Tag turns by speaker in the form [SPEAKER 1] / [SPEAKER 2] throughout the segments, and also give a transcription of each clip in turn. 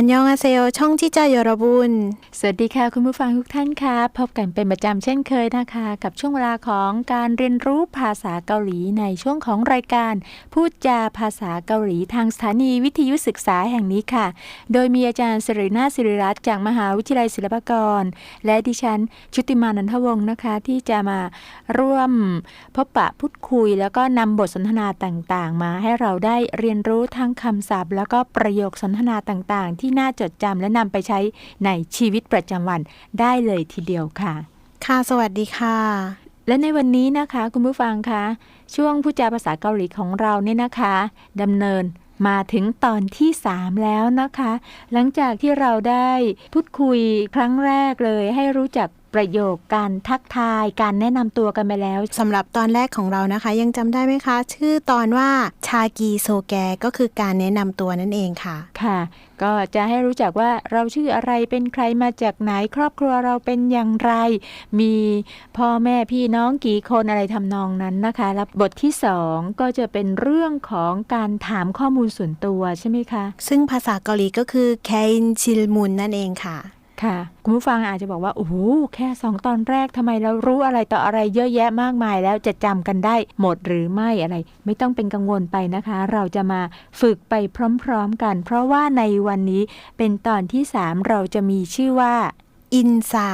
[SPEAKER 1] ั
[SPEAKER 2] นยองอาเซโอช่องที่จะยรบุญ
[SPEAKER 1] สวัสดีค่ะ คุณผู้ฟังทุกท่านค่ะ พบกันเป็นประจำเช่นเคยนะคะ กับช่วงเวลาของการเรียนรู้ภาษาเกาหลีในช่วงของรายการ พูดจาภาษาเกาหลีทางสถานีวิทยุศึกษาแห่งนี้ค่ะ โดยมีอาจารย์สิรินาสิริรัตน์จากมหาวิทยาลัยศิลปากร และดิฉันชุติมานันทวงศ์นะคะ ที่จะมาร่วมพบปะพูดคุย แล้วก็นำบทสนทนาต่างๆ มาให้เราได้เรียนรู้ทั้งคำศัพท์ แล้วก็ประโยคสนทนาต่างๆ ที่น่าจดจำและนำไปใช้ในชีวิตประจำวันได้เลยทีเดียวค่ะ
[SPEAKER 2] ค่ะ สวัสดีค่ะ
[SPEAKER 1] และในวันนี้นะคะ คุณผู้ฟังคะช่วงผู้จาภาษาเกาหลีของเราเนี่ยนะคะดำเนินมาถึงตอนที่ 3 แล้วนะคะ หลังจากที่เราได้พูดคุยครั้งแรกเลยให้รู้จัก ประโยคการทักทายการแนะนำตัวกันไปแล้ว
[SPEAKER 2] สำหรับตอนแรกของเรานะคะ ยังจำได้ไหมคะ ชื่อตอนว่าชากีโซแกก็คือการแนะนำตัวนั่นเองค่ะ
[SPEAKER 1] ค่ะ ก็จะให้รู้จักว่าเราชื่ออะไรเป็นใครมาจากไหนครอบครัวเราเป็นอย่างไร มีพ่อแม่พี่น้องกี่คนอะไรทำนองนั้นนะคะ แล้วบทที่สองก็จะเป็นเรื่องของการถามข้อมูลส่วนตัวใช่ไหมคะ
[SPEAKER 2] ซึ่งภาษาเกาหลีก็คือแคนชิลมุนนั่นเองค่ะ
[SPEAKER 1] ค่ะ คุณผู้ฟังอาจจะบอกว่า โอ้โห แค่สองตอนแรกทำไมเรารู้อะไรต่ออะไรเยอะแยะมากมาย แล้วจะจำกันได้หมดหรือไม่อะไร ไม่ต้องเป็นกังวลไปนะคะ เราจะมาฝึกไปพร้อม ๆ กัน เพราะว่าในวันนี้เป็นตอนที่ 3 เราจะมีชื่อว่า
[SPEAKER 2] อินซา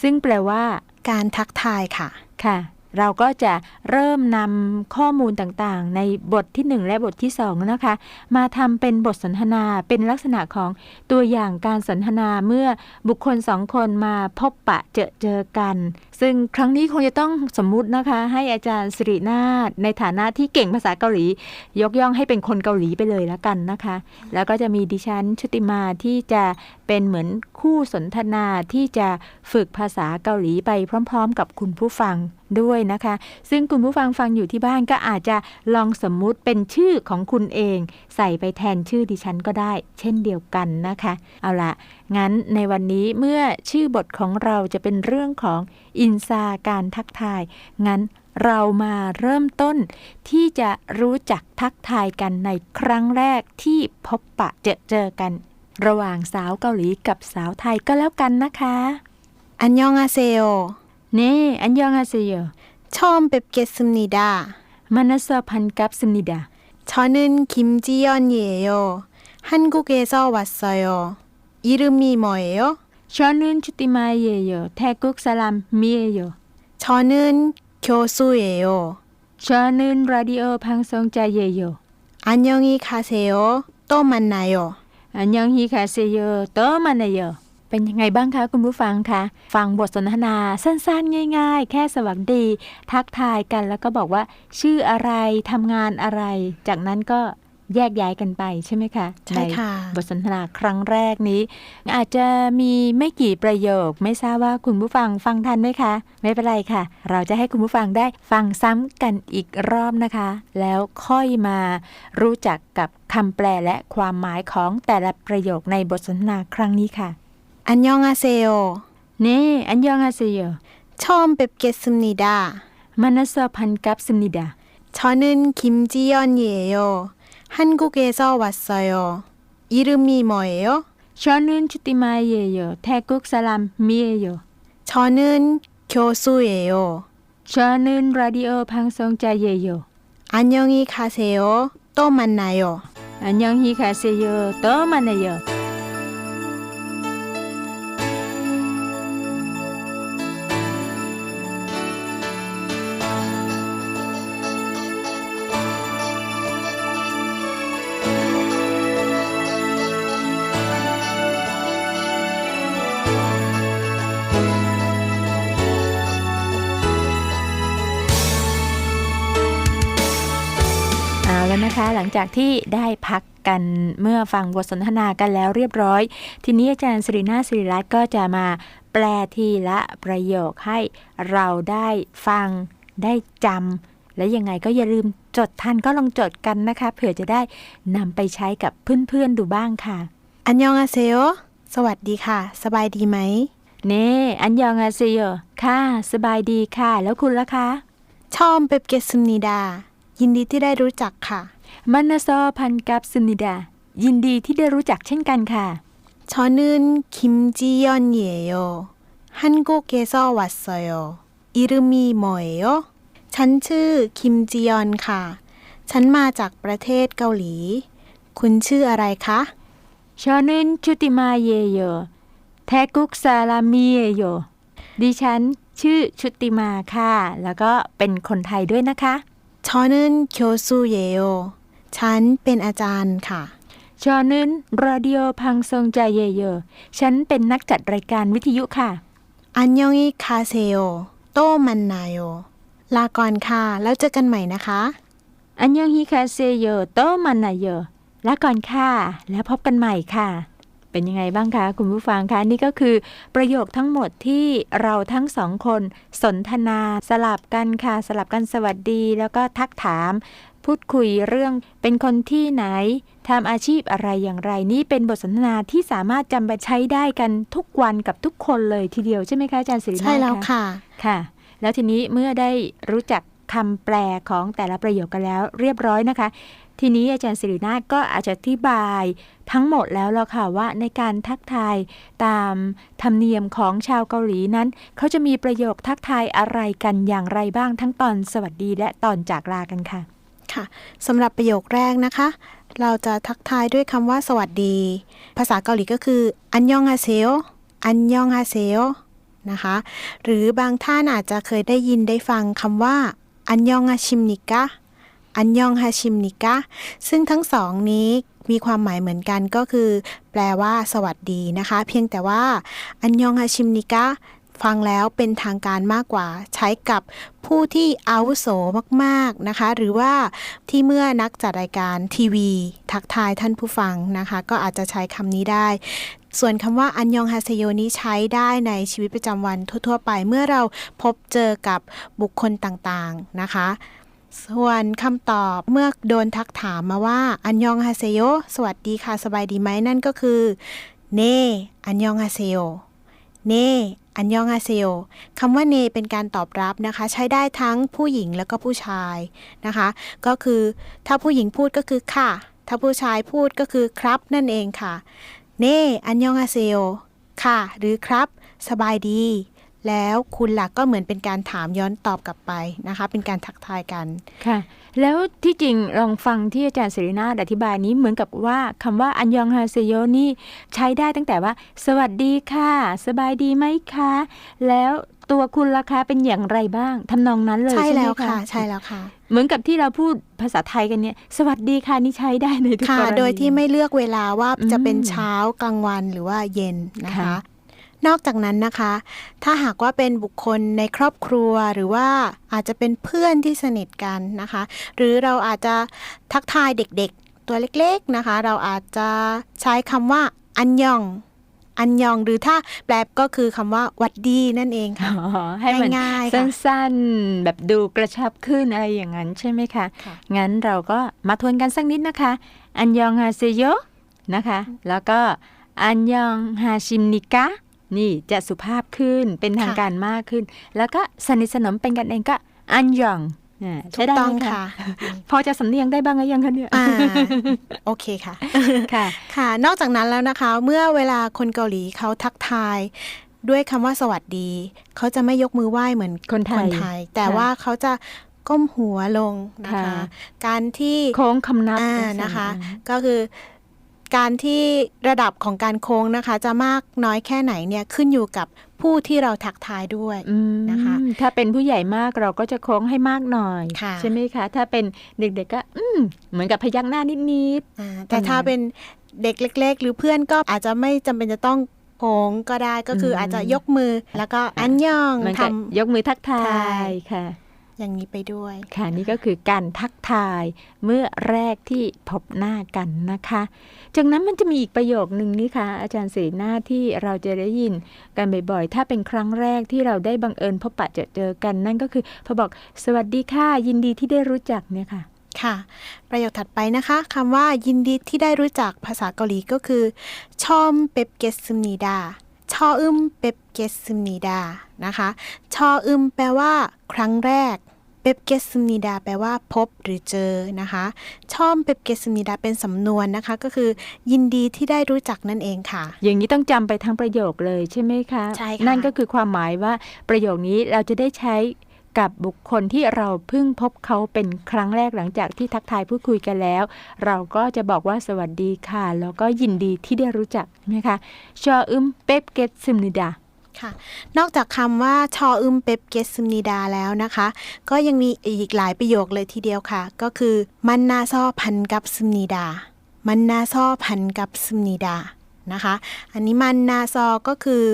[SPEAKER 1] ซึ่งแปลว่า
[SPEAKER 2] การทักทายค่ะ
[SPEAKER 1] ค่ะ เราก็จะเริ่มนำข้อมูลต่างๆ ในบทที่ 1 และบทที่2นะคะ มาทำเป็นบทสนทนาเป็นลักษณะของตัวอย่างการสนทนาเมื่อบุคคลสองคนมาพบปะเจอเจอกัน ซึ่งครั้งนี้คงจะต้องสมมุตินะคะ ให้อาจารย์สิรินาถในฐานะที่เก่งภาษาเกาหลี ยกย่องให้เป็นคนเกาหลีไปเลยแล้วกันนะคะ แล้วก็จะมีดิฉันชุติมาที่จะเป็นเหมือนคู่สนทนาที่จะฝึกภาษาเกาหลีไปพร้อม ๆ กับคุณผู้ฟังด้วยนะคะ ซึ่งคุณผู้ฟังฟังอยู่ที่บ้านก็อาจจะลองสมมุติเป็นชื่อของคุณเอง ใส่ไปแทนชื่อดิฉันก็ได้ เช่นเดียวกันนะคะ เอาละงั้นในวันนี้เมื่อชื่อบทของเราจะเป็นเรื่องของอินซาการทักทาย งั้นเรามาเริ่มต้นที่จะรู้จักทักทายกันในครั้งแรกที่พบปะเจอเจอกัน ระหว่างสาวเกาหลีกับสาวไทยก็แล้วกันนะคะ
[SPEAKER 2] อันยองอาเซโอ
[SPEAKER 1] เน่อันยองอาเซโย
[SPEAKER 2] ชอมเบบเกสมนิดา
[SPEAKER 1] มานาซอพันกับสนิดา
[SPEAKER 2] 저는 김지연이에요. 한국에서 왔어요. 이름이 뭐예요?
[SPEAKER 1] ชอนุนชุติมาเยโยแทกุกสลามมีเยโย
[SPEAKER 2] 저는 교수예요.
[SPEAKER 1] ชอนุนราดิโอพังซงจาเยโย
[SPEAKER 2] 안녕히 가세요. 또 만나요.
[SPEAKER 1] อันยองฮีคาเซโยโตมานาโยเป็นยังไงบ้างคะคุณผู้ฟังคะ ฟังบทสนทนาสั้นๆ ง่ายๆ แค่สวัสดี ทักทายกันแล้วก็บอกว่า ชื่ออะไรทำงานอะไร จากนั้นก็ แยกย้ายกันไปใช่ไหมคะ
[SPEAKER 2] ใช่ค่ะ
[SPEAKER 1] บทสนทนาครั้งแรกนี้ อาจจะมีไม่กี่ประโยค ไม่ทราบว่าคุณผู้ฟังฟังทันไหมคะ ไม่เป็นไรค่ะ เราจะให้คุณผู้ฟังได้ฟังซ้ำกันอีกรอบนะคะ แล้วค่อยมารู้จักกับคำแปลและความหมายของแต่ละประโยคในบทสนทนาครั้งนี้ค่ะ
[SPEAKER 2] 안녕하세요.
[SPEAKER 1] นี่อันยองอาเซโย
[SPEAKER 2] 처음 뵙겠습니다.
[SPEAKER 1] มานาซอพันกับสนิดา
[SPEAKER 2] 저는 김지연이에요. 한국에서 왔어요. 이름이 뭐예요?
[SPEAKER 1] 저는 주띠마이에요. 태국 사람이에요.
[SPEAKER 2] 저는 교수예요.
[SPEAKER 1] 저는 라디오 방송자예요.
[SPEAKER 2] 안녕히 가세요. 또 만나요.
[SPEAKER 1] 안녕히 가세요. 또 만나요. จากที่ได้พักกันเมื่อฟังบทสนทนากันแล้วเรียบร้อย ทีนี้อาจารย์สิรินาสิริรัตน์ก็จะมาแปลทีละประโยคให้เราได้ฟังได้จำและยังไงก็อย่าลืมจดทันก็ลองจดกันนะคะ เผื่อจะได้นำไปใช้กับเพื่อนๆดูบ้างค่ะ
[SPEAKER 2] อันยองอาเซโยสวัสดีค่ะ สบายดีไหม
[SPEAKER 1] เน่อันยองอาเซโยค่ะ สบายดีค่ะ แล้วคุณล่ะคะ
[SPEAKER 2] ชอมเปบเกสมนิดา ยินดีที่ได้รู้จักค่ะ
[SPEAKER 1] มนซอพันกับซินิดา ยินดีที่ได้รู้จักเช่นกันค่ะ
[SPEAKER 2] ชอนึนคิมจียอนเยโอฮันกุกเกซ้연이에요한국에서왔어요이름이อ예อฉันชื่อคิมจียอนค่ะ ฉันมาจากประเทศเกาหลี คุณชื่ออะไรคะ
[SPEAKER 1] ชอนึนชุติมาเยโยแทกุกซาลามีเยโยดิฉันชื่อชุติมาค่ะ แล้วก็เป็นคนไทยด้วยนะคะ
[SPEAKER 2] ชอนึนโคซูเยโย ฉันเป็นอาจารย์ค่ะ
[SPEAKER 1] ชอนึนรอดิโอพังซงใจเยโยฉันเป็นนักจัดรายการวิทยุค่ะ
[SPEAKER 2] อันยองอีคาเซโยโตมันนายโยลาก่อนค่ะ แล้วเจอกันใหม่นะคะ
[SPEAKER 1] อันยองฮิคาเซโยโตมันนายโยลาก่อนค่ะ แล้วพบกันใหม่ค่ะ เป็นยังไงบ้างคะ คุณผู้ฟังคะ นี่ก็คือประโยคทั้งหมดที่เราทั้งสองคนสนทนาสลับกันค่ะ สลับกันสวัสดี แล้วก็ทักถาม พูดคุยเรื่องเป็นคนที่ไหนทำอาชีพอะไรอย่างไร นี่เป็นบทสนทนาที่สามารถจำไปใช้ได้กันทุกวันกับทุกคนเลยทีเดียวใช่ไหมคะอาจารย์สิรินาถ
[SPEAKER 2] ใช่แล้ว
[SPEAKER 1] คะ
[SPEAKER 2] ค่ะ
[SPEAKER 1] ค่ะ แล้วทีนี้เมื่อได้รู้จักคำแปลของแต่ละประโยคกันแล้วเรียบร้อยนะคะ ทีนี้อาจารย์สิรินาถก็อาจจะอธิบายทั้งหมดแล้วล่ะค่ะว่าในการทักทายตามธรรมเนียมของชาวเกาหลีนั้น เขาจะมีประโยคทักทายอะไรกันอย่างไรบ้างทั้งตอนสวัสดีและตอนจากลากันค่ะ
[SPEAKER 2] ค่ะสำหรับประโยคแรกนะคะ เราจะทักทายด้วยคำว่าสวัสดี ภาษาเกาหลีก็คือ อันยองฮาเซโออันยองฮาเซโอนะคะ หรือบางท่านอาจจะเคยได้ยินได้ฟังคำว่า อันยองฮาชิมนิกะอันยองฮาชิมนิกะซึ่งทั้งสองนี้มีความหมายเหมือนกันก็คือ แปลว่า สวัสดีนะคะ เพียงแต่ว่า อันยองฮาชิมนิกะ ฟังแล้วเป็นทางการมากกว่า ใช้กับผู้ที่อาวุโสมากๆนะคะ หรือว่าที่เมื่อนักจัดรายการทีวี ทักทายท่านผู้ฟังนะคะ ก็อาจจะใช้คำนี้ได้ส่วนคำว่าอันยองฮาเซโยนี้ใช้ได้ในชีวิตประจำวันทั่ว ๆ ไปเมื่อเราพบเจอกับบุคคลต่างๆนะคะ ส่วนคำตอบเมื่อโดนทักถามมาว่า อันยองฮาเซโยสวัสดีค่ะ สบายดีไหมนั่นก็คือ เนอันยองฮาเซโยเน อันยองอาเซโยคำว่าเนเป็นการตอบรับนะคะ ใช้ได้ทั้งผู้หญิงแล้วก็ผู้ชายนะคะ ก็คือถ้าผู้หญิงพูดก็คือค่ะ ถ้าผู้ชายพูดก็คือครับนั่นเองค่ะ เนอันยองอาเซโยค่ะ หรือครับ สบายดี แล้วคุณหลักก็เหมือนเป็นการถามย้อนตอบกลับไปนะคะ เป็นการทักทายกัน
[SPEAKER 1] ค่ะ แล้วที่จริงลองฟังที่อาจารย์สิรินาถอธิบายนี้เหมือนกับว่าคำว่าอันยองฮาเซโยนี่ใช้ได้ตั้งแต่ว่า สวัสดีค่ะ สบายดีไหมคะ แล้วตัวคุณราคาเป็นอย่างไรบ้างทำนองนั้นเลย
[SPEAKER 2] ใช่
[SPEAKER 1] ใช่ไหม
[SPEAKER 2] แล้ว
[SPEAKER 1] คะ
[SPEAKER 2] ค่ะ ใช่แล้วค่ะ
[SPEAKER 1] เหมือนกับที่เราพูดภาษาไทยกันเนี่ย สวัสดีค่ะนี่ใช้ได้ในทุก
[SPEAKER 2] ค่ะ
[SPEAKER 1] กรณี
[SPEAKER 2] โดยที่ไม่เลือกเวลาว่า
[SPEAKER 1] อืม
[SPEAKER 2] จะเป็นเช้ากลางวันหรือว่าเย็นนะคะ
[SPEAKER 1] ค่ะ
[SPEAKER 2] นอกจากนั้นนะคะ ถ้าหากว่าเป็นบุคคลในครอบครัวหรือว่าอาจจะเป็นเพื่อนที่สนิทกันนะคะ หรือเราอาจจะทักทายเด็กๆ ตัวเล็กๆนะคะ เราอาจจะใช้คำว่าอันยองอันยองหรือถ้าแปลก็คือคำว่าหวัดดีนั่นเองค่ะ
[SPEAKER 1] อ๋อให้มัน
[SPEAKER 2] ง่ายๆ
[SPEAKER 1] สั
[SPEAKER 2] ค่ะ้
[SPEAKER 1] นๆ แบบดูกระชับขึ้นอะไรอย่างนั้นใช่ไหมคะ
[SPEAKER 2] ค่ะ
[SPEAKER 1] งั้นเราก็มาทวนกันสักนิดนะคะ อันยองฮาเซโยนะคะ แล้วก็อันยองฮาชิมนิกะ นี่จะสุภาพขึ้นเป็นทาง
[SPEAKER 2] ค่ะ
[SPEAKER 1] การมากขึ้น แล้วก็สนิทสนมเป็นกันเองก็อันยองอ่า
[SPEAKER 2] ถู
[SPEAKER 1] ใช้
[SPEAKER 2] ก
[SPEAKER 1] ได้
[SPEAKER 2] ต้อง
[SPEAKER 1] ไหมคะ
[SPEAKER 2] ค่ะ
[SPEAKER 1] พอจะสำเนียงได้บ้างหรือยังคะเนี่ย
[SPEAKER 2] อ่าโอเคค่ะ
[SPEAKER 1] ค่ะ
[SPEAKER 2] ค่ะ นอกจากนั้นแล้วนะคะ เมื่อเวลาคนเกาหลีเขาทักทายด้วยคำว่าสวัสดี เขาจะไม่ยกมือไหว้เหมือน
[SPEAKER 1] คนไทย
[SPEAKER 2] แต่
[SPEAKER 1] ค่ะ
[SPEAKER 2] ว่าเขาจะก้มหัวลงนะคะ
[SPEAKER 1] ค่ะ
[SPEAKER 2] การที่
[SPEAKER 1] โค้งคำนับ
[SPEAKER 2] อ่า
[SPEAKER 1] ลักษณ
[SPEAKER 2] นะคะ
[SPEAKER 1] นั้น
[SPEAKER 2] ก็คือ การที่ระดับของการโค้งนะคะ จะมากน้อยแค่ไหนเนี่ยขึ้นอยู่กับผู้ที่เราทักทายด้วย
[SPEAKER 1] อืม
[SPEAKER 2] นะคะ
[SPEAKER 1] ถ้าเป็นผู้ใหญ่มากเราก็จะโค้งให้มากหน่อย
[SPEAKER 2] ค่ะ
[SPEAKER 1] ใช่ไหมคะ ถ้าเป็นเด็กๆก็อืมเหมือนกับพยักหน้านิด
[SPEAKER 2] อ่าแต่ถ้าเป็นเด็กเล็ก ๆ หรือเพื่อนก็อาจจะไม่จำเป็นจะต้องโค้งก็ได้ก็คืออ
[SPEAKER 1] ม
[SPEAKER 2] อาจจะยกมือแล้วก็อันยอง
[SPEAKER 1] ๆเหมือน
[SPEAKER 2] ท
[SPEAKER 1] กับยกมือทักทา
[SPEAKER 2] ใช่
[SPEAKER 1] ยค่ะำ
[SPEAKER 2] อย่างนี้ไปด้วย
[SPEAKER 1] ค่ะนี่ก็คือการทักทายเมื่อแรกที่พบหน้ากันนะคะ จากนั้นมันจะมีอีกประโยคนึงนี่ค่ะ อาจารย์เสนาที่เราจะได้ยินกันบ่อยๆ ถ้าเป็นครั้งแรกที่เราได้บังเอิญพบปะเจอเจอกัน นั่นก็คือพอบอกสวัสดีค่ะ ยินดีที่ได้รู้จักเนี่ยค่ะ
[SPEAKER 2] ค่ะ ประโยคถัดไปนะคะคำว่ายินดีที่ได้รู้จักภาษาเกาหลีก็คือชอมเปบเกสมนีดาชออึมเปบเกสมนีดานะคะ ชออึมแปลว่า ครั้งแรก เปบเกสมนีดาแปลว่าพบหรือเจอนะคะชอมเปบเกสมนีดาเป็นสำนวนนะคะ ก็คือ ยินดีที่ได้รู้จักนั่นเองค่ะ
[SPEAKER 1] อย่างนี้ต้องจำไปทั้งประโยคเลยใช่ไหมคะ
[SPEAKER 2] ใช่ค่ะ
[SPEAKER 1] นั่นก็คือความหมายว่าประโยคนี้เราจะได้ใช้กับบุคคลที่เราเพิ่งพบเขาเป็นครั้งแรกหลังจากที่ทักทายพูดคุยกันแล้ว เราก็จะบอกว่าสวัสดีค่ะ แล้วก็ยินดีที่ได้รู้จักนะคะชออึมเป๊บเกตซึมนิดา
[SPEAKER 2] ค่ะ นอกจากคำว่าชออึมเปบเกสมนีดาแล้วนะคะ ก็ยังมีอีกหลายประโยคเลยทีเดียวค่ะ ก็คือมันนาซอพันกับซึมนีดา มันนาซอพันกับซึมนีดานะคะ อันนี้มันนาซอก็คือ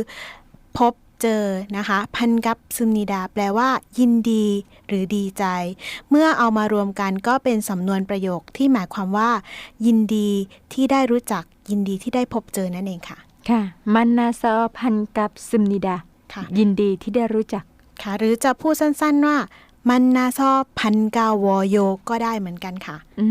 [SPEAKER 2] พบเจอนะคะ พันกับซึมนีดา แปลว่า ยินดี หรือดีใจ เมื่อเอามารวมกันก็เป็นสำนวนประโยคที่หมายความว่า ยินดีที่ได้รู้จักยินดีที่ได้พบเจอนั่นเองค่ะ
[SPEAKER 1] ค่ะมันนาซอพันกับซึมนิดา
[SPEAKER 2] ค่ะ
[SPEAKER 1] ยินดีที่ได้รู้จัก
[SPEAKER 2] ค่ะ หรือจะพูดสั้นๆว่า มันนาซอพันกาวอโยก็ได้เหมือนกันค่ะ
[SPEAKER 1] อื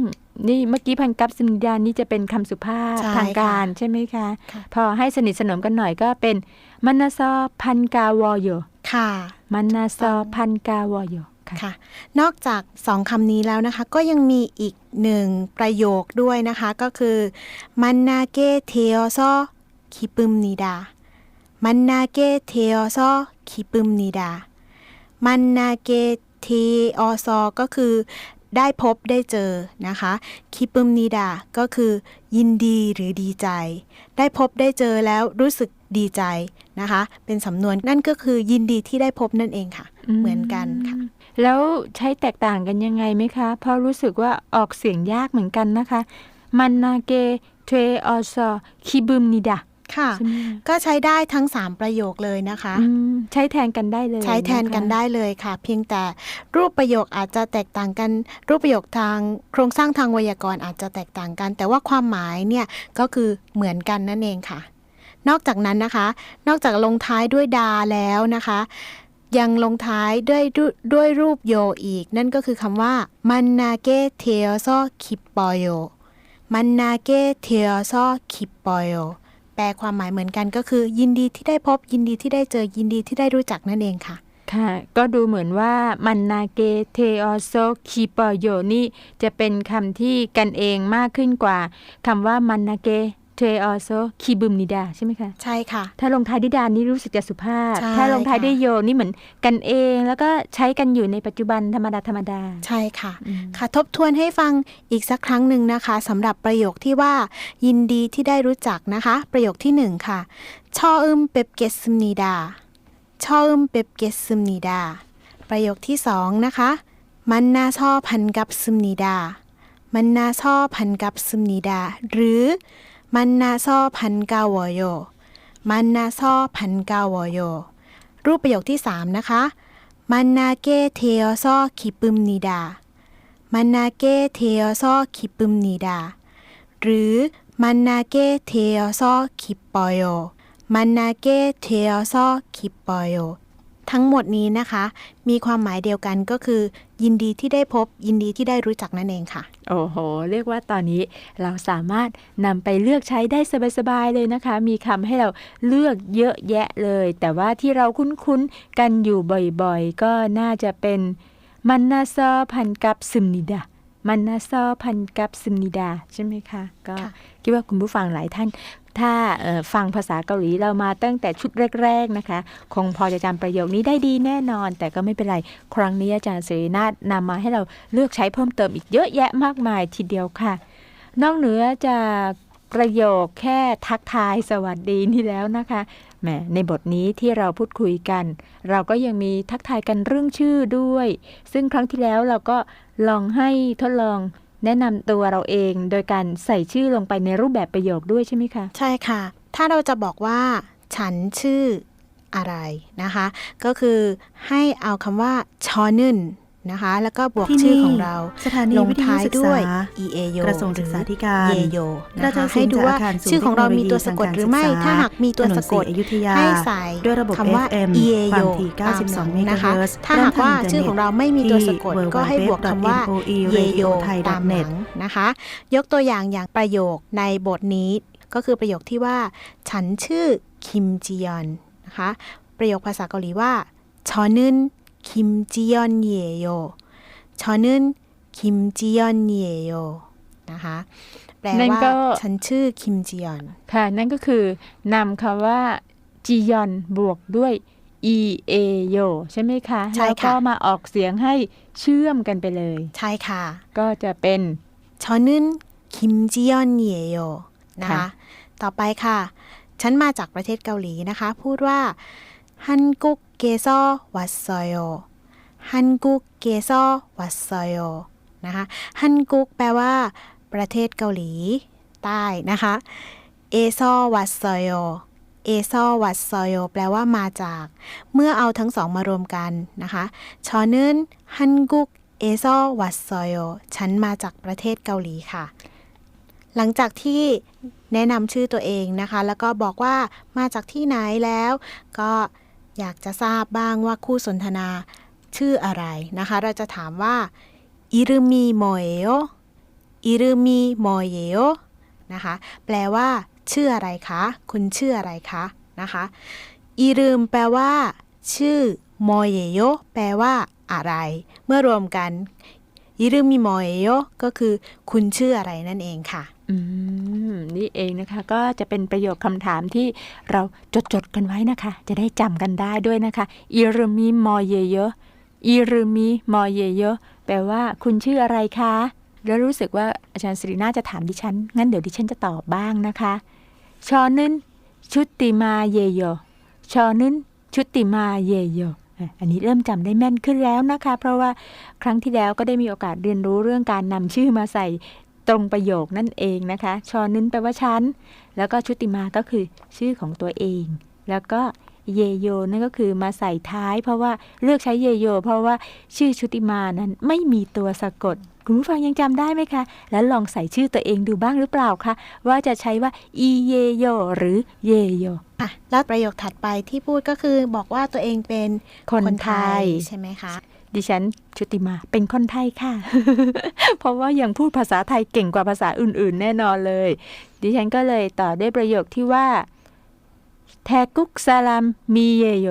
[SPEAKER 1] มนี่เมื่อกี้พันกับซึมนิดานี่จะเป็นคำสุภาพ
[SPEAKER 2] ใช่
[SPEAKER 1] ทางการ
[SPEAKER 2] ค่ะ
[SPEAKER 1] ใช่ไหมคะ
[SPEAKER 2] ค่ะ
[SPEAKER 1] พอให้สนิทสนมกันหน่อยก็เป็นมันนาซอพันกาวอโย
[SPEAKER 2] ค่ะ
[SPEAKER 1] มันนาซอพันกาวอโย ค่ะ
[SPEAKER 2] ค่ะ นอกจากสองคำนี้แล้วนะคะ ก็ยังมีอีกหนึ่งประโยคด้วยนะคะ ก็คือมันนาเกเทโอซอคิปึมนิดามันนาเกเทโอซอคิปึมนิดามันนาเกเทโอซอก็คือได้พบได้เจอนะคะ คิปึมนิดา ก็คือยินดีหรือดีใจ ได้พบได้เจอแล้วรู้สึกดีใจนะคะ เป็นสำนวนนั่นก็คือยินดีที่ได้พบนั่นเองค่ะ เหมือนกันค่ะ
[SPEAKER 1] แล้วใช้แตกต่างกันยังไงไหมคะ เพราะรู้สึกว่าออกเสียงยากเหมือนกันนะคะ มันนาเกเทออซอคิบึมนิดา
[SPEAKER 2] ค่ะ
[SPEAKER 1] ใช่ไหมคะ
[SPEAKER 2] ก็ใช้ได้ทั้ง 3 ประโยคเลยนะคะ
[SPEAKER 1] อืมใช้แทนกันได้เลย
[SPEAKER 2] ใช้แทนกัน
[SPEAKER 1] นะคะ
[SPEAKER 2] ได้เลยค่ะ เพียงแต่รูปประโยคอาจจะแตกต่างกัน รูปประโยคทางโครงสร้างทางไวยากรณ์อาจจะแตกต่างกัน แต่ว่าความหมายเนี่ยก็คือเหมือนกันนั่นเองค่ะ นอกจากนั้นนะคะ นอกจากลงท้ายด้วยดาแล้วนะคะ ยังลงท้ายด้วยรูด้วยรูปโยอีก นั่นก็คือคำว่ามันนาเกเทโอซอคิปปอโยมันนาเกเทโอซอคิปปอโยแปลความหมายเหมือนกันก็คือ ยินดีที่ได้พบยินดีที่ได้เจอยินดีที่ได้รู้จักนั่นเองค่ะ
[SPEAKER 1] ค่ะ ก็ดูเหมือนว่ามันนาเกเทออโซคิปโยนี่จะเป็นคำที่กันเองมากขึ้นกว่าคำว่ามันนาเก เทออโซคิบึมนิดาใช่ไหมคะ
[SPEAKER 2] ใช่ค่ะ
[SPEAKER 1] ถ้าลงท้ายด้วยดานี่รู้สึกจะสุภาพ
[SPEAKER 2] ใช่
[SPEAKER 1] ถ้าลงท้าย
[SPEAKER 2] ค่ะ
[SPEAKER 1] ด้วยโยนี่เหมือนกันเอง แล้วก็ใช้กันอยู่ในปัจจุบันธรรมดาธรรมดา
[SPEAKER 2] ใช่ค่ะ
[SPEAKER 1] อืม
[SPEAKER 2] ค่ะทบทวนให้ฟังอีกสักครั้งหนึ่งนะคะสำหรับประโยคที่ว่า ยินดีที่ได้รู้จักนะคะ ประโยคที่หนึ่งค่ะ ชออึมเปบเกสมนีดา ชออึมเปบเกสมนีดา ประโยคที่สองนะคะ มันนาชอพันกับซึมนีดา มันนาชอพันกับซึมนีดา หรือ มันนาซอพันเกาวโย มันนาซอพันเกาวโย รูปประโยคที่สามนะคะ มันนาเกเทอซอคิปึมนีดา มันนาเกเทอซอคิปึมนีดา หรือมันนาเกเทอซอคิปอโย มันนาเกเทอซอคิปอโย ทั้งหมดนี้นะคะ มีความหมายเดียวกันก็คือ ยินดีที่ได้พบ ยินดีที่ได้รู้จักนั่นเองค่ะ
[SPEAKER 1] โอ้โห เรียกว่าตอนนี้เราสามารถนำไปเลือกใช้ได้สบายๆเลยนะคะ มีคำให้เราเลือกเยอะแยะเลย แต่ว่าที่เราคุ้นๆกันอยู่บ่อยๆ ก็น่าจะเป็นมันนาซอพันกับซึมนิดามันนาซอพันกับซึมนิดาใช่ไหมคะ ก็
[SPEAKER 2] ค่ะ
[SPEAKER 1] คิดว่าคุณผู้ฟังหลายท่าน ถ้าฟังภาษาเกาหลีเรามาตั้งแต่ชุดแรก ๆนะคะ คงพอจะจำประโยคนี้ได้ดีแน่นอน แต่ก็ไม่เป็นไร ครั้งนี้อาจารย์เสรีนาถนำมาให้เราเลือกใช้เพิ่มเติมอีกเยอะแยะมากมายทีเดียวค่ะ นอกเหนือจากประโยคแค่ทักทายสวัสดีนี่แล้วนะคะแหมในบทนี้ที่เราพูดคุยกัน เราก็ยังมีทักทายกันเรื่องชื่อด้วย ซึ่งครั้งที่แล้วเราก็ลองให้ทดลอง แนะนำตัวเราเองโดยการใส่ชื่อลงไปในรูปแบบประโยคด้วยใช่ไหมคะ
[SPEAKER 2] ใช่ค่ะ ถ้าเราจะบอกว่า ฉันชื่ออะไรนะคะ ก็คือให้เอาคำว่าชอนึน นะคะ แล้วก็บวก
[SPEAKER 3] ที่
[SPEAKER 2] ชื่อ
[SPEAKER 3] นี่
[SPEAKER 2] ของเรา
[SPEAKER 3] สถานี
[SPEAKER 2] ลง
[SPEAKER 3] วิทยุ
[SPEAKER 2] ท้าย
[SPEAKER 3] ศึก
[SPEAKER 2] ด้วย
[SPEAKER 3] ษา
[SPEAKER 2] EAO
[SPEAKER 3] กระทรวงศึกษาธิการ
[SPEAKER 2] หรือ예요
[SPEAKER 3] กระ
[SPEAKER 2] นะ
[SPEAKER 3] จา
[SPEAKER 2] คะ
[SPEAKER 3] ยเสียง
[SPEAKER 2] ให้ดูว่า
[SPEAKER 3] จากอาคารศูนย์
[SPEAKER 2] ชื่อของเรามีตัวสะกดหรือไม่
[SPEAKER 3] เทคโนโลยี
[SPEAKER 2] ถ้าหากมีตัวสะกด
[SPEAKER 3] ถนนศรีอยุธยา
[SPEAKER 2] ให้ใส่
[SPEAKER 3] ด้วยระบบ
[SPEAKER 2] คำว่า
[SPEAKER 3] FM
[SPEAKER 2] EAO
[SPEAKER 3] ความถี่
[SPEAKER 2] ตามหลัง
[SPEAKER 3] 92
[SPEAKER 2] นะคะ
[SPEAKER 3] เมกะเฮิรตซ์
[SPEAKER 2] ถ้าหากว่าชื่อของเราไม่มีตัวสะกด
[SPEAKER 3] ที่
[SPEAKER 2] ก็ให้บวกคำว่า
[SPEAKER 3] www.moe
[SPEAKER 2] ตามหลังนะคะ ยกตัวอย่างอย่างประโยคในบทนี้ก็คือประโยคที่ว่า ฉันชื่อคิมจียอนนะคะ ประโยคภาษาเกาหลีว่าชอนึน คิมจิยอนเยโยชอนึนคิมจิยอนเยโยนะคะแปลว่าฉันชื่อคิมจิยอน
[SPEAKER 1] ค่ะ นั่นก็คือนำคำว่าจิยอนบวกด้วย e a โยใช่ไหมคะ
[SPEAKER 2] ใช่ค่ะ
[SPEAKER 1] แล้วก็มาออกเสียงให้เชื่อมกันไปเลย
[SPEAKER 2] ใช่ค่ะ
[SPEAKER 1] ก็จะเป็น
[SPEAKER 2] ชอนึนคิมจิยอนเยโยนะ
[SPEAKER 1] คะ
[SPEAKER 2] ต่อไปค่ะ ฉันมาจากประเทศเกาหลีนะคะ พูดว่า 한국에서 왔어요 한국에서 왔어요นะคะ한국แปลว่า ประเทศเกาหลีใต้นะคะเอซอวัสโยเอซอวัสโยแปลว่ามาจาก เมื่อเอาทั้งสองมารวมกันนะคะชอนึนฮันกุกเอซอวัสโยฉันมาจากประเทศเกาหลีค่ะ หลังจากที่แนะนำชื่อตัวเองนะคะ แล้วก็บอกว่ามาจากที่ไหนแล้ว ก็ อยากจะทราบบ้างว่าคู่สนทนาชื่ออะไรนะคะ เราจะถามว่าอิรุมีโมเอโออิรุมีโมเอโอนะคะ แปลว่า ชื่ออะไรคะ คุณชื่ออะไรคะนะคะอิรุมแปลว่า ชื่อโมเอโยแปลว่า อะไร เมื่อรวมกันอิรุมิโมเอโยก็คือ คุณชื่ออะไรนั่นเองค่ะ
[SPEAKER 1] นี่เองนะคะก็จะเป็นประโยคคำถามที่เราจดจดๆกันไว้นะคะ จะได้จำกันได้ด้วยนะคะอิรมิมอเยเยอิรมิมอเยเยแปลว่าคุณชื่ออะไรคะ แล้วรู้สึกว่าอาจารย์สิริน่าจะถามดิฉัน งั้นเดี๋ยวดิฉันจะตอบบ้างนะคะชอนึนชุติมาเยโยชอนึนชุติมาเยโยออันนี้เริ่มจำได้แม่นขึ้นแล้วนะคะ เพราะว่าครั้งที่แล้วก็ได้มีโอกาสเรียนรู้เรื่องการนำชื่อมาใส่ ตรงประโยคนั่นเองนะคะ ชอนึนแปลว่าฉัน แล้วก็ชุติมาก็คือชื่อของตัวเอง แล้วก็เยโยนั่นก็คือมาใส่ท้าย เพราะว่าเลือกใช้เยโย เพราะว่าชื่อชุติมานั้นไม่มีตัวสะกด คุณผู้ฟังยังจำได้ไหมคะ แล้วลองใส่ชื่อตัวเองดูบ้างหรือเปล่าคะว่าจะใช้ว่าอีเยโยหรือเยโย
[SPEAKER 2] อะแล้วประโยคถัดไปที่พูดก็คือบอกว่าตัวเองเป็น
[SPEAKER 1] คนไทย
[SPEAKER 2] ใช่ไหมคะ
[SPEAKER 1] ดิฉันชุติมาเป็นคนไทยค่ะ เพราะว่ายังพูดภาษาไทยเก่งกว่าภาษาอื่น ๆ แน่นอนเลย ดิฉันก็เลยต่อด้วยประโยคที่ว่า แทกุกซาลามมีเยโย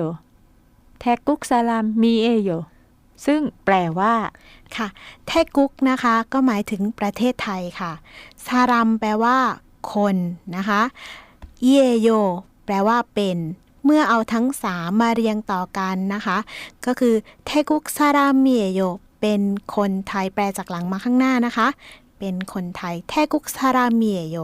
[SPEAKER 1] แทกุกซาลามมีเอโย ซึ่งแปลว่า
[SPEAKER 2] ค่ะ แทกุกนะคะ ก็หมายถึงประเทศไทยค่ะ ซารัมแปลว่า คนนะคะ เยโย แปลว่าเป็น เมื่อเอาทั้งสามมาเรียงต่อกันนะคะ ก็คือเทกุกซารามเมียโยเป็นคนไทยแปลจากหลังมาข้างหน้านะคะ เป็นคนไทยแทกุกซารามเมียโย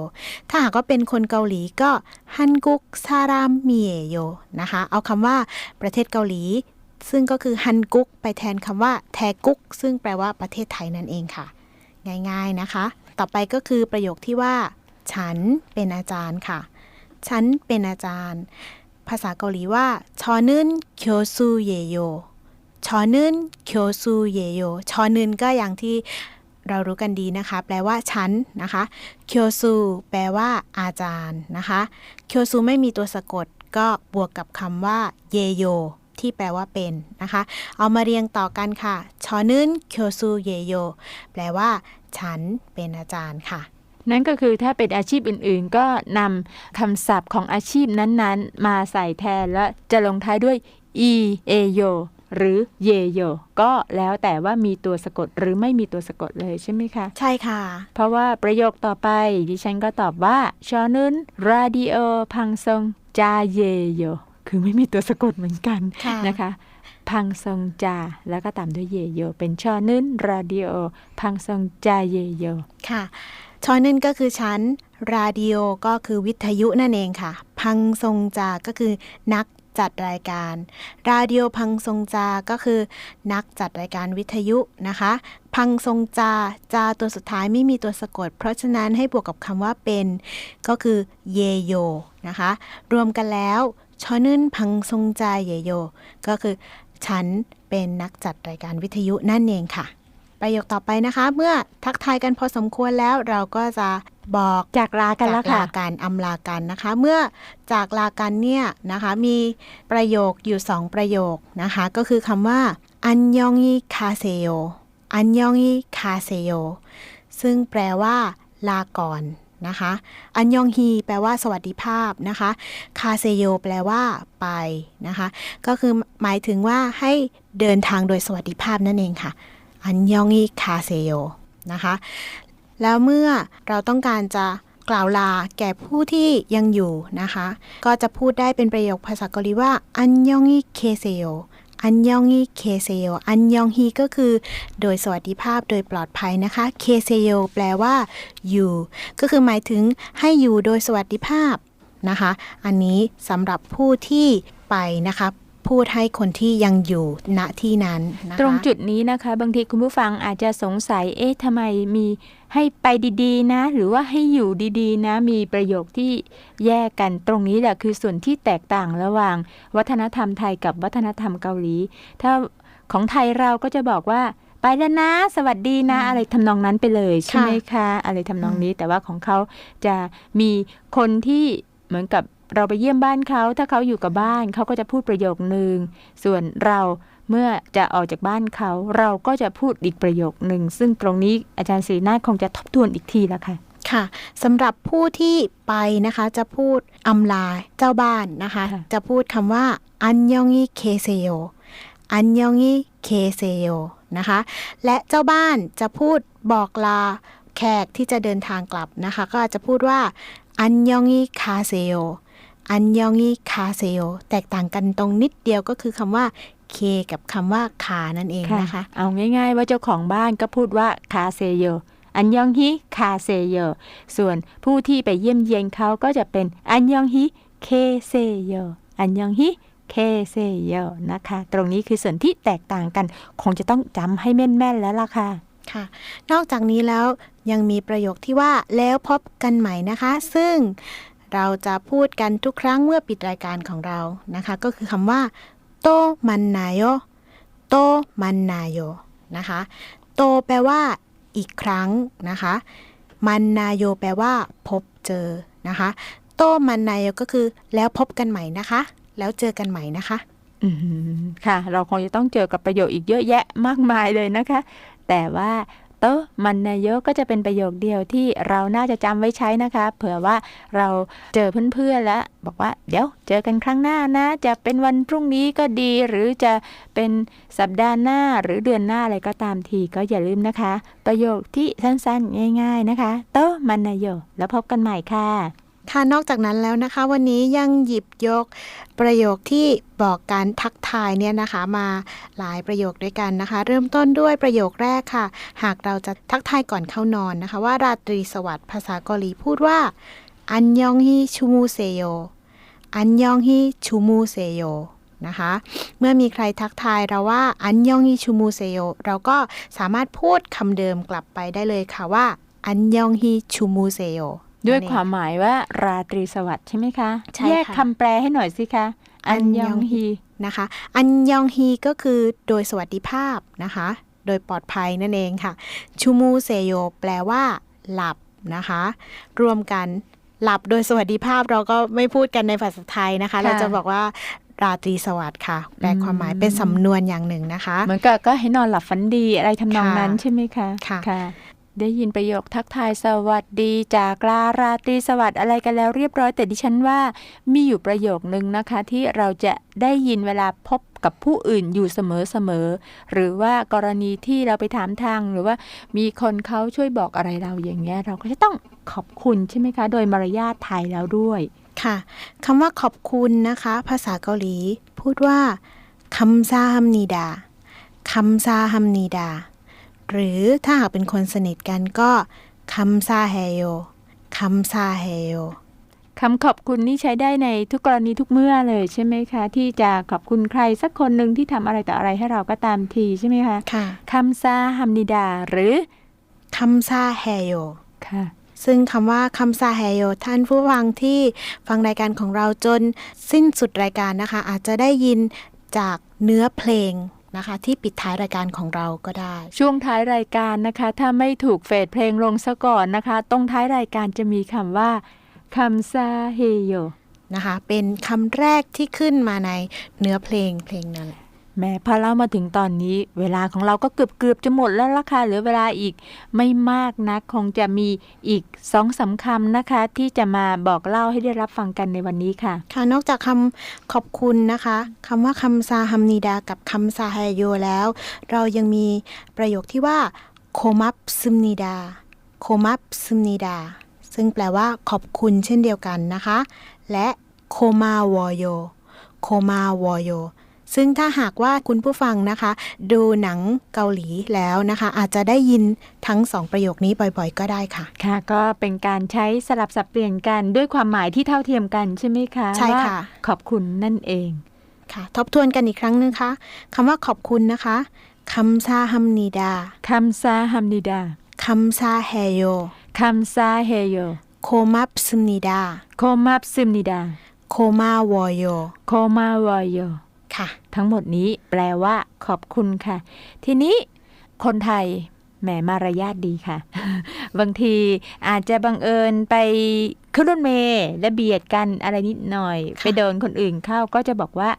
[SPEAKER 2] ถ้าหากว่าเป็นคนเกาหลีก็ฮันกุกซารามเมียโยนะคะ เอาคำว่าประเทศเกาหลี ซึ่งก็คือฮันกุกไปแทนคำว่าแทกุกซึ่งแปลว่าประเทศไทยนั่นเองค่ะ ง่ายๆนะคะ ต่อไปก็คือประโยคที่ว่า ฉันเป็นอาจารย์ค่ะ ฉันเป็นอาจารย์ ภาษาเกาหลีว่าชอนึนเคียวซูเยโยชอนึนเคียวซูเยโยชอนึนก็อย่างที่เรารู้กันดีนะคะ แปลว่าฉันนะคะเคียวซูแปลว่าอาจารย์นะคะเคียวซูไม่มีตัวสะกด ก็บวกกับคำว่าเยโยที่แปลว่าเป็นนะคะ เอามาเรียงต่อกันค่ะชอนึนเคียวซูเยโยแปลว่า ฉันเป็นอาจารย์ค่ะ
[SPEAKER 1] นั่นก็คือถ้าเป็นอาชีพอื่นๆ ก็นำคำศัพท์ของอาชีพนั้นๆ มาใส่แทนและจะลงท้ายด้วย e a y o หรือเยโยก็แล้วแต่ว่ามีตัวสะกดหรือไม่มีตัวสะกดเลยใช่ไหมคะ
[SPEAKER 2] ใช่ค่ะ
[SPEAKER 1] เพราะว่าประโยคต่อไป ดิฉันก็ตอบว่าชอนุนราดิโอพังซงจาเยโยคือไม่มีตัวสะกดเหมือนกัน
[SPEAKER 2] ค่ะ
[SPEAKER 1] นะคะพังซงจา แล้วก็ตามด้วยเยโย เป็นชอนุนราดิโอ พังซงจาเยโย
[SPEAKER 2] ค่ะ ชอนึนก็คือชั้นราดิโอก็คือวิทยุนั่นเองค่ะ พังทรงจาก็คือนักจัดรายการ ราดิโอพังทรงจา ก็คือ นักจัดรายการวิทยุนะคะ พังทรงจา จาตัวสุดท้ายไม่มีตัวสะกด เพราะฉะนั้นให้บวกกับคำว่าเป็น ก็คือเยโยนะคะ รวมกันแล้วชอนึนพังซงจาเยโย ก็คือ ฉันเป็นนักจัดรายการวิทยุนั่นเองค่ะ ประโยคต่อไปนะคะ เมื่อทักทายกันพอสมควรแล้วเราก็จะบอก
[SPEAKER 1] จากลากันแล้ว
[SPEAKER 2] จาก
[SPEAKER 1] ค่ะ
[SPEAKER 2] ลากันอำลากันนะคะ เมื่อจากลากันเนี่ยนะคะ มีประโยคอยู่สองประโยคนะคะ ก็คือคำว่าอันยองอีคาเซโยอันยองอีคาเซโยซึ่งแปลว่าลาก่อนนะคะ อันยองฮีแปลว่าสวัสดิภาพนะคะ คาเซโยแปลว่าไปนะคะ ก็คือหมายถึงว่าให้เดินทางโดยสวัสดิภาพนั่นเองค่ะ อันยองอีคาเซโยนะคะ แล้วเมื่อเราต้องการจะกล่าวลาแก่ผู้ที่ยังอยู่นะคะ ก็จะพูดได้เป็นประโยคภาษาเกาหลีว่าอันยองอีเคเซโยอันยองอีเคเซโยอันยองฮีก็คือ โดยสวัสดิภาพโดยปลอดภัยนะคะ เคเซโยแปลว่า อยู่ ก็คือหมายถึงให้อยู่โดยสวัสดิภาพนะคะ อันนี้สำหรับผู้ที่ไปนะคะ พูดให้คนที่ยังอยู่ณที่นั้นนะคะ
[SPEAKER 1] ตรงจุดนี้นะคะ บางทีคุณผู้ฟังอาจจะสงสัย เอ๊ะทำไมมีให้ไปดีๆนะ หรือว่าให้อยู่ดีๆนะ มีประโยคที่แยกกันตรงนี้แหละคือส่วนที่แตกต่างระหว่าง วัฒนธรรมไทยกับวัฒนธรรมเกาหลี ถ้าของไทยเราก็จะบอกว่าไปแล้วนะ สวัสดีนะ อะไรทำนองนั้นไปเลยใช่ไหมคะ อะไรทำนองนี้แต่ว่าของเขาจะมีคนที่เหมือนกับ เราไปเยี่ยมบ้านเขา ถ้าเขาอยู่กับบ้านเขาก็จะพูดประโยคนึงส่วนเราเมื่อจะออกจากบ้านเขา เราก็จะพูดอีกประโยคหนึ่ง ซึ่งตรงนี้อาจารย์ศรีนาถคงจะทบทวนอีกทีแล้วค่ะ
[SPEAKER 2] ค่ะสำหรับผู้ที่ไปนะคะจะพูดอำลาเจ้าบ้านนะคะ
[SPEAKER 1] ค่ะ
[SPEAKER 2] จะพูดคำว่าอันยองอีเคเซโยอันยองอีเคเซโยนะคะ และเจ้าบ้านจะพูดบอกลาแขกที่จะเดินทางกลับนะคะ ก็อาจจะพูดว่าอันยองอีคาเซโย อันยองอีคาเซโยแตกต่างกันตรงนิดเดียวก็คือคำว่าเคกับคำว่าคานั่นเองนะคะ
[SPEAKER 1] เอาง่าย ๆ ว่าเจ้าของบ้านก็พูดว่าคาเซโยอันยองฮิคาเซโยส่วนผู้ที่ไปเยี่ยมเยียนเขาก็จะเป็นอันยองฮิเคเซโยอันยองฮิเคเซโยนะคะ ตรงนี้คือส่วนที่แตกต่างกัน คงจะต้องจำให้แม่นๆแล้วล่ะค่ะ
[SPEAKER 2] ค่ะ นอกจากนี้แล้วยังมีประโยคที่ว่าแล้วพบกันใหม่นะคะ ซึ่ง เราจะพูดกันทุกครั้งเมื่อปิดรายการของเรานะคะ ก็คือคำว่าโตมันนายโยโตมันนายโยนะคะโตแปลว่า อีกครั้งนะคะ มันนายโยแปลว่า พบเจอนะคะ โตมันนายโยก็คือ แล้วพบกันใหม่นะคะ แล้วเจอกันใหม่นะคะ
[SPEAKER 1] ค่ะ เราคงจะต้องเจอกับประโยคอีกเยอะแยะมากมายเลยนะคะ แต่ว่า ตะมันนายกก็จะเป็นประโยคเดียวที่เราน่าจะจำไว้ใช้นะคะ เผื่อว่าเราเจอเพื่อนๆแล้ว บอกว่าเดี๋ยวเจอกันครั้งหน้านะ จะเป็นวันพรุ่งนี้ก็ดี หรือจะเป็นสัปดาห์หน้าหรือเดือนหน้าอะไรก็ตามทีก็อย่าลืมนะคะ ประโยคที่สั้นๆ ง่าย ๆนะคะ โตะมันนายกแล้วพบกันใหม่ค่ะ
[SPEAKER 2] ค่ะนอกจากนั้นแล้วนะคะ วันนี้ยังหยิบยกประโยคที่บอกการทักทายเนี่ยนะคะ มาหลายประโยคด้วยกันนะคะ เริ่มต้นด้วยประโยคแรกค่ะ หากเราจะทักทายก่อนเข้านอนนะคะ ว่าราตรีสวัสดิ์ภาษาเกาหลีพูดว่า อันยองฮีชูมูเซโยอันยองฮีชูมูเซโยนะคะ เมื่อมีใครทักทายเราว่าอันยองฮีชูมูเซโยเราก็สามารถพูดคำเดิมกลับไปได้เลยค่ะว่าอันยองฮีชูมูเซโย
[SPEAKER 1] ด้วยความหมายว่าราตรีสวัสดิ์ใช่ไหมคะ
[SPEAKER 2] ใช่
[SPEAKER 1] แยก
[SPEAKER 2] ค่ะ
[SPEAKER 1] คำแปลให้หน่อยสิคะ อันยองฮี
[SPEAKER 2] นะคะ อันยองฮีก็คือโดยสวัสดิภาพนะคะ โดยปลอดภัยนั่นเองค่ะ ชูมูเซโยแปลว่า หลับนะคะ รวมกันหลับโดยสวัสดิภาพเราก็ไม่พูดกันในภาษาไทยนะคะ เราจะบอกว่าราตรีสวัสดิ์ค่ะ แปลความหมายเป็นสำนวนอย่างหนึ่งนะคะ
[SPEAKER 1] เหมือนกับก็ให้นอนหลับฝันดีอะไรทำนองนั้น
[SPEAKER 2] ค่ะ
[SPEAKER 1] ใช่ไหมคะ
[SPEAKER 2] ค่ะ
[SPEAKER 1] ได้ยินประโยคทักทายสวัสดีจากลาราตรีสวัสดิ์อะไรกันแล้วเรียบร้อย แต่ดิฉันว่ามีอยู่ประโยคนึงนะคะ ที่เราจะได้ยินเวลาพบกับผู้อื่นอยู่เสมอๆหรือว่ากรณีที่เราไปถามทางหรือว่ามีคนเขาช่วยบอกอะไรเราอย่างเงี้ย เราก็จะต้องขอบคุณใช่ไหมคะ โดยมารยาทไทยแล้วด้วย
[SPEAKER 2] ค่ะคำว่าขอบคุณนะคะ ภาษาเกาหลี พูดว่าคำซาฮัมนีดาคำซาฮัมนีดา หรือถ้าหากเป็นคนสนิทกันก็คำซาเฮโยคำซาเฮโย
[SPEAKER 1] คำขอบคุณนี่ใช้ได้ในทุกกรณีทุกเมื่อเลยใช่ไหมคะ ที่จะขอบคุณใครสักคนหนึ่งที่ทำอะไรต่ออะไรให้เราก็ตามทีใช่ไหมคะ
[SPEAKER 2] ค่ะ
[SPEAKER 1] คำซาฮัมนิดา หรือ
[SPEAKER 2] คำซาเฮโย
[SPEAKER 1] ค่ะ
[SPEAKER 2] ซึ่งคำว่าคำซาแฮโยท่านผู้ฟังที่ฟังรายการของเราจนสิ้นสุดรายการนะคะ อาจจะได้ยินจากเนื้อเพลง นะคะ ที่ปิดท้ายรายการของเราก็ได้
[SPEAKER 1] ช่วงท้ายรายการนะคะ ถ้าไม่ถูกเฟดเพลงลงซะก่อนนะคะ ตรงท้ายรายการจะมีคำว่าคำซาเฮโย
[SPEAKER 2] นะคะ เป็นคำแรกที่ขึ้นมาในเนื้อเพลงเพลงนั้น
[SPEAKER 1] แม้พอเล่ามาถึงตอนนี้ เวลาของเราก็เกือบเกือบๆจะหมดแล้วล่ะค่ะเหลือเวลาอีกไม่มากนะคงจะมีอีกสองสามคำนะคะ ที่จะมาบอกเล่าให้ได้รับฟังกันในวันนี้ค่ะ
[SPEAKER 2] ค่ะนอกจากคำขอบคุณนะคะคำว่าคำซาฮัมนีดากับคำซาไฮโยแล้ว เรายังมีประโยคที่ว่าโคมับซึมนีดาโคมับซึมนีดาซึ่งแปลว่าขอบคุณเช่นเดียวกันนะคะ และโคมาวอโยโคมาวอโย ซึ่งถ้าหากว่าคุณผู้ฟังนะคะ ดูหนังเกาหลีแล้วนะคะ อาจจะได้ยินทั้งสองประโยคนี้บ่อยๆ ก็ได้ค่ะ
[SPEAKER 1] ค่ะ ก็เป็นการใช้สลับสับเปลี่ยนกันด้วยความหมายที่เท่าเทียมกันใช่ไหมคะ
[SPEAKER 2] ใช่ค่ะ
[SPEAKER 1] ว่าขอบคุณนั่นเอง
[SPEAKER 2] ค่ะ ทบทวนกันอีกครั้งนึงคะคำว่าขอบคุณนะคะคำซาฮัมนีดา
[SPEAKER 1] คำซาฮัมนิดา
[SPEAKER 2] คำซาแฮโย
[SPEAKER 1] คำซาเฮโย
[SPEAKER 2] โคมับซึมนีดา
[SPEAKER 1] โคมับซึมนิดา
[SPEAKER 2] โคมาวอโย
[SPEAKER 1] โคมาวอยโย
[SPEAKER 2] ค่ะ
[SPEAKER 1] ทั้งหมดนี้แปลว่าขอบคุณค่ะ ทีนี้คนไทยแหมมารยาทดีค่ะ บางทีอาจจะบังเอิญไปขึ้นรถเมล์และเบียดกันอะไรนิดหน่อย
[SPEAKER 2] ค่ะ
[SPEAKER 1] ไปโดนคนอื่นเข้าก็จะบอกว่า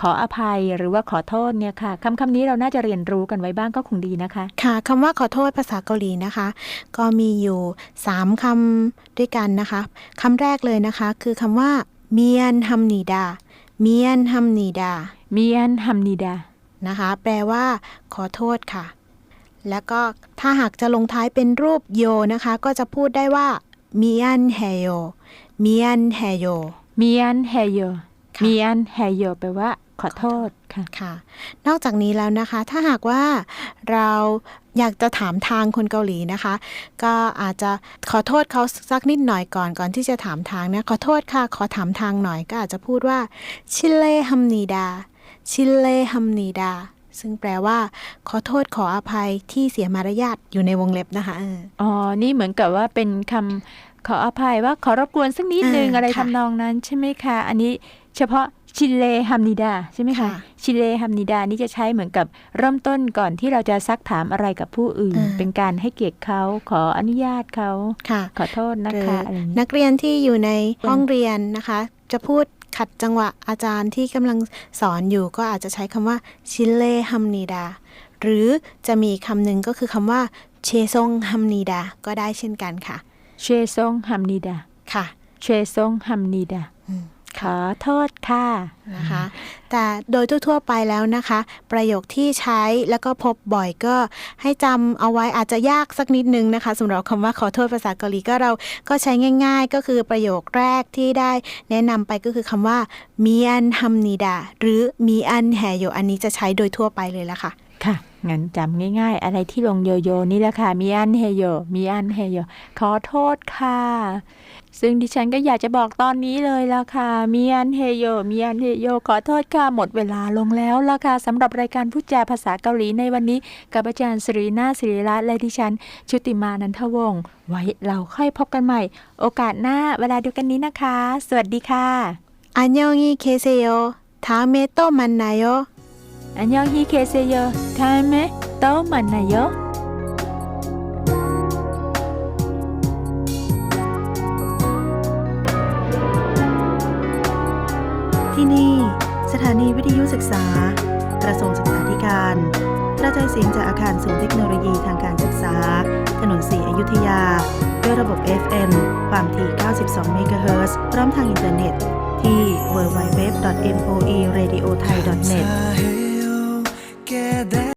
[SPEAKER 1] ขออภัยหรือว่าขอโทษเนี่ยค่ะคำคำนี้เราน่าจะเรียนรู้กันไว้บ้างก็คงดีนะคะ
[SPEAKER 2] ค่ะคำว่าขอโทษภาษาเกาหลีนะคะ ก็มีอยู่ 3คำด้วยกันนะคะคำแรกเลยนะคะ คือคำว่าเมียนฮัมนีดา เมียนฮัมนีดา
[SPEAKER 1] เมียนฮัมนิดา
[SPEAKER 2] นะคะ แปลว่า ขอโทษค่ะ แล้วก็ถ้าหากจะลงท้ายเป็นรูปโยนะคะ ก็จะพูดได้ว่าเมียนแฮโยเมียนแฮโย
[SPEAKER 1] เมียนเฮโย
[SPEAKER 2] ค่ะ
[SPEAKER 1] เมียนเฮโยแปลว่า ขอโทษค่ะ
[SPEAKER 2] ค่ะ นอกจากนี้แล้วนะคะ ถ้าหากว่าเราอยากจะถามทางคนเกาหลีนะคะ ก็อาจจะขอโทษเขาสักนิดหน่อยก่อนก่อนที่จะถามทางนะขอโทษค่ะ ขอถามทางหน่อยก็อาจจะพูดว่าชิเลฮัมนีดาชิเลฮัมนีดาซึ่งแปลว่า ขอโทษขออภัยที่เสียมารยาทอยู่ในวงเล็บนะคะเออ
[SPEAKER 1] อ๋อ นี่เหมือนกับว่าเป็นคำขออภัยว่าขอรบกวนสักนิดนึง
[SPEAKER 2] อ่า
[SPEAKER 1] อะไร
[SPEAKER 2] ค่ะ
[SPEAKER 1] ทำนองนั้นใช่ไหมคะ อันนี้เฉพาะ ชิเลฮัมนิดาใช่ไหมคะ
[SPEAKER 2] ค่ะ
[SPEAKER 1] ชิเลฮัมนิดานี่จะใช้เหมือนกับเริ่มต้นก่อนที่เราจะซักถามอะไรกับผู้อื่น
[SPEAKER 2] อ่า
[SPEAKER 1] เป็นการให้เกียรติเขาขออนุญาตเขา
[SPEAKER 2] ค่ะ
[SPEAKER 1] ขอโทษนะ
[SPEAKER 2] หรือ
[SPEAKER 1] คะอะไรอย่างนี้
[SPEAKER 2] นักเรียนที่อยู่ในห้องเรียนนะคะ จะพูดขัดจังหวะอาจารย์ที่กำลังสอนอยู่ก็อาจจะใช้คำว่าชิเลฮัมนีดา หรือจะมีคำหนึ่งก็คือคำว่าเชซงฮัมนีดา ก็ได้เช่นกันค่ะ
[SPEAKER 1] เชซงฮัมนิดา
[SPEAKER 2] ค่ะ
[SPEAKER 1] เชซงฮัมนิดา
[SPEAKER 2] อืม
[SPEAKER 1] ขอโทษค่ะ
[SPEAKER 2] นะคะ แต่โดยทั่วๆไปแล้วนะคะ ประโยคที่ใช้แล้วก็พบบ่อยก็ให้จำเอาไว้อาจจะยากสักนิดนึงนะคะสำหรับคำว่าขอโทษภาษาเกาหลีก็เราก็ใช้ง่าย ๆ ก็คือประโยคแรกที่ได้แนะนำไปก็คือคำว่ามีอันฮัมนีดาหรือมีอันแฮโยอันนี้จะใช้โดยทั่วไปเลยละคะ
[SPEAKER 1] ค่ะ งั้นจำง่าย ๆ อะไรที่ลงโยโย่นี่แหละค่ะมีอันเฮโยมีอันเฮโยขอโทษค่ะ ซึ่งดิฉันก็อยากจะบอกตอนนี้เลยละค่ะมีอันเฮโยมีอันเฮโยขอโทษค่ะหมดเวลาลงแล้วละค่ะสำหรับรายการพูดจาภาษาเกาหลีในวันนี้กับอาจารย์สิรินาสิริรัตน์และดิฉัน ชุติมานันทวงศ์ไว้เราค่อยพบกันใหม่ โอกาสหน้าเวลาเดียวกันนี้นะคะ สวัสดีค่ะ
[SPEAKER 2] อันยองอีเคเซโยทาเมโตมันนายโย
[SPEAKER 1] อันยองฮีเคเซโยทานไหมโต้มันนายก
[SPEAKER 3] ที่นี่ สถานีวิทยุศึกษา กระทรวงศึกษาธิการกระจายเสียงจากอาคารศูนย์เทคโนโลยีทางการศึกษา ถนนสีอยุธยา ด้วยระบบ FM ความถี่ 92 เมกะเฮิรตซ์พร้อมทางอินเทอร์เน็ตที่ www.moeradio.thai.net